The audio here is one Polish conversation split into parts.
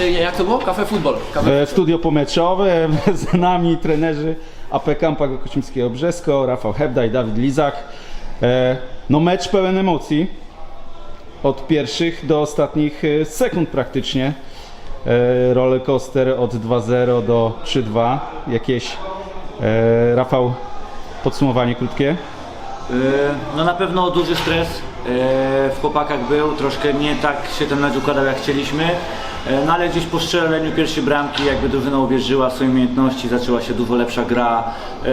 Jak to było? Kafe Futbol. Kafe... E, Studio pomeczowe, z nami trenerzy AP Kampa Kocimskiego Brzesko, Rafał Hebda i Dawid Lizak. E, No mecz pełen emocji. Od pierwszych do ostatnich e, sekund praktycznie. E, Roller coaster od 2-0 do 3-2. Jakieś, e, Rafał, podsumowanie krótkie? No na pewno duży stres w chłopakach był, troszkę nie tak się ten mecz układał jak chcieliśmy, Yy, no ale gdzieś po strzeleniu pierwszej bramki jakby drużyna uwierzyła w swoje umiejętności, zaczęła się dużo lepsza gra. Yy,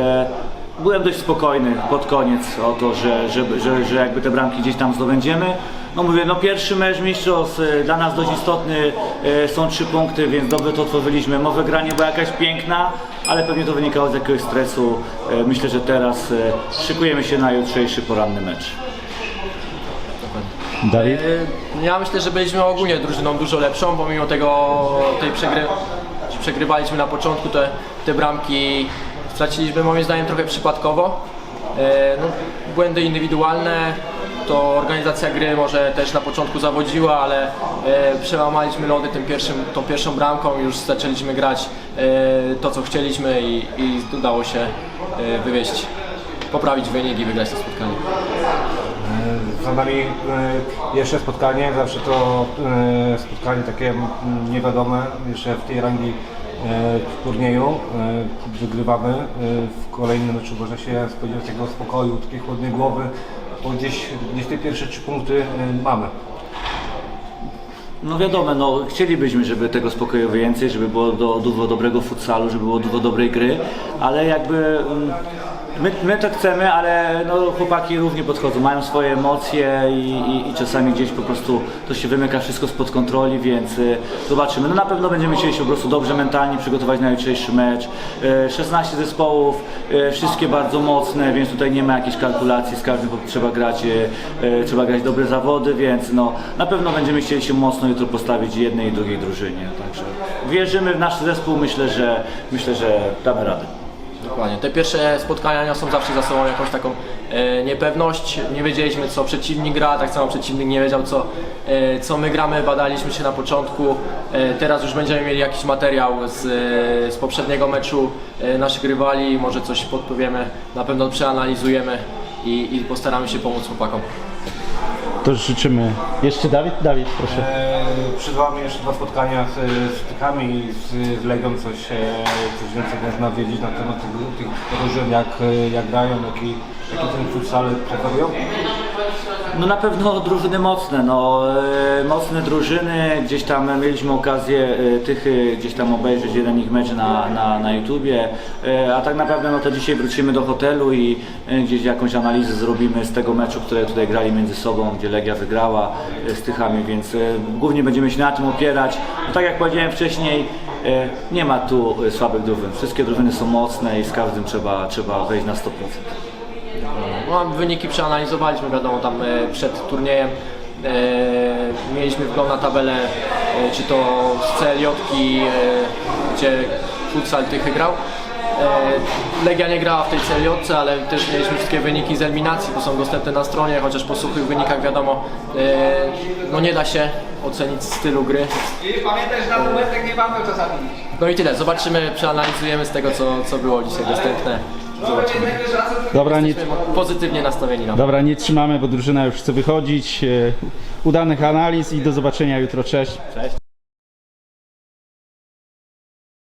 Byłem dość spokojny pod koniec o to, że, że, że, że jakby te bramki gdzieś tam zdobędziemy. No mówię, no pierwszy mecz mistrzostw dla nas dość istotny, są trzy punkty, więc dobrze to otworzyliśmy. Może gra nie była jakaś piękna, ale pewnie to wynikało z jakiegoś stresu. Myślę, że teraz szykujemy się na jutrzejszy poranny mecz. Dawid? E, Ja myślę, że byliśmy ogólnie drużyną dużo lepszą, pomimo tego tej przegry... przegrywaliśmy na początku te, te bramki straciliśmy moim zdaniem trochę przypadkowo. E, No, błędy indywidualne, to organizacja gry może też na początku zawodziła, ale e, przełamaliśmy lody tym pierwszym, tą pierwszą bramką, już zaczęliśmy grać to co chcieliśmy i, i udało się wywieźć, poprawić wynik i wygrać to spotkanie. Za nami jeszcze spotkanie, zawsze to e, spotkanie takie mm, niewiadome, jeszcze w tej rangi e, turnieju e, wygrywamy. W kolejnym meczu można się spodziewać takiego spokoju, takiej chłodnej głowy, bo gdzieś, gdzieś te pierwsze trzy punkty mamy. No wiadomo, no chcielibyśmy, żeby tego spokoju więcej, żeby było do, dużo dobrego futsalu, żeby było dużo dobrej gry, ale jakby mm, my, my to chcemy, ale no, chłopaki równie podchodzą, mają swoje emocje i, i, i czasami gdzieś po prostu to się wymyka wszystko spod kontroli, więc y, zobaczymy. No na pewno będziemy chcieli się po prostu dobrze mentalnie przygotować na jutrzejszy mecz. Y, 16 zespołów, y, wszystkie bardzo mocne, więc tutaj nie ma jakichś kalkulacji, z każdym trzeba grać, y, y, trzeba grać dobre zawody, więc no na pewno będziemy chcieli się mocno jutro postawić jednej i drugiej drużynie. Także wierzymy w nasz zespół, myślę, że myślę, że damy radę. Dokładnie. Te pierwsze spotkania niosą zawsze za sobą jakąś taką e, niepewność. Nie wiedzieliśmy, co przeciwnik gra, tak samo przeciwnik nie wiedział, co, e, co my gramy. Badaliśmy się na początku. E, teraz już będziemy mieli jakiś materiał z, e, z poprzedniego meczu e, naszych rywali. Może coś podpowiemy, na pewno przeanalizujemy i, i postaramy się pomóc chłopakom. To życzymy. Jeszcze Dawid? Dawid, proszę. Przed Wami jeszcze dwa spotkania z, Tykami i z, z Legią, coś, coś więcej można wiedzieć na temat tych, tych drużyn, jak, jak grają, jaki, jaki ten futsal preferują? No na pewno drużyny mocne, no e, mocne drużyny, gdzieś tam mieliśmy okazję e, tych e, gdzieś tam obejrzeć jeden ich mecz na, na, na YouTubie, e, a tak naprawdę no to dzisiaj wrócimy do hotelu i e, gdzieś jakąś analizę zrobimy z tego meczu, które tutaj grali między sobą, gdzie Legia wygrała e, z Tychami, więc e, głównie będziemy się na tym opierać. No tak jak powiedziałem wcześniej, e, nie ma tu e, słabych drużyn, wszystkie drużyny są mocne i z każdym trzeba, trzeba wejść na 100%. No, wyniki przeanalizowaliśmy, wiadomo, tam e, przed turniejem. E, mieliśmy wgląd na tabelę, e, czy to z CLJ, gdzie futsal grał. E, Legia nie grała w tej CLJ, ale też mieliśmy wszystkie wyniki z eliminacji, bo są dostępne na stronie, chociaż po suchych wynikach wiadomo, e, no nie da się ocenić stylu gry. I pamiętaj, że na momentek nie mamy czasami. No i tyle, zobaczymy, przeanalizujemy z tego, co, co było dzisiaj dostępne. Zobaczymy. Dobra, nie, pozytywnie nastawieni na to. dobra, nie trzymamy, bo drużyna już chce wychodzić. E, Udanych analiz i do zobaczenia jutro. Cześć. Cześć.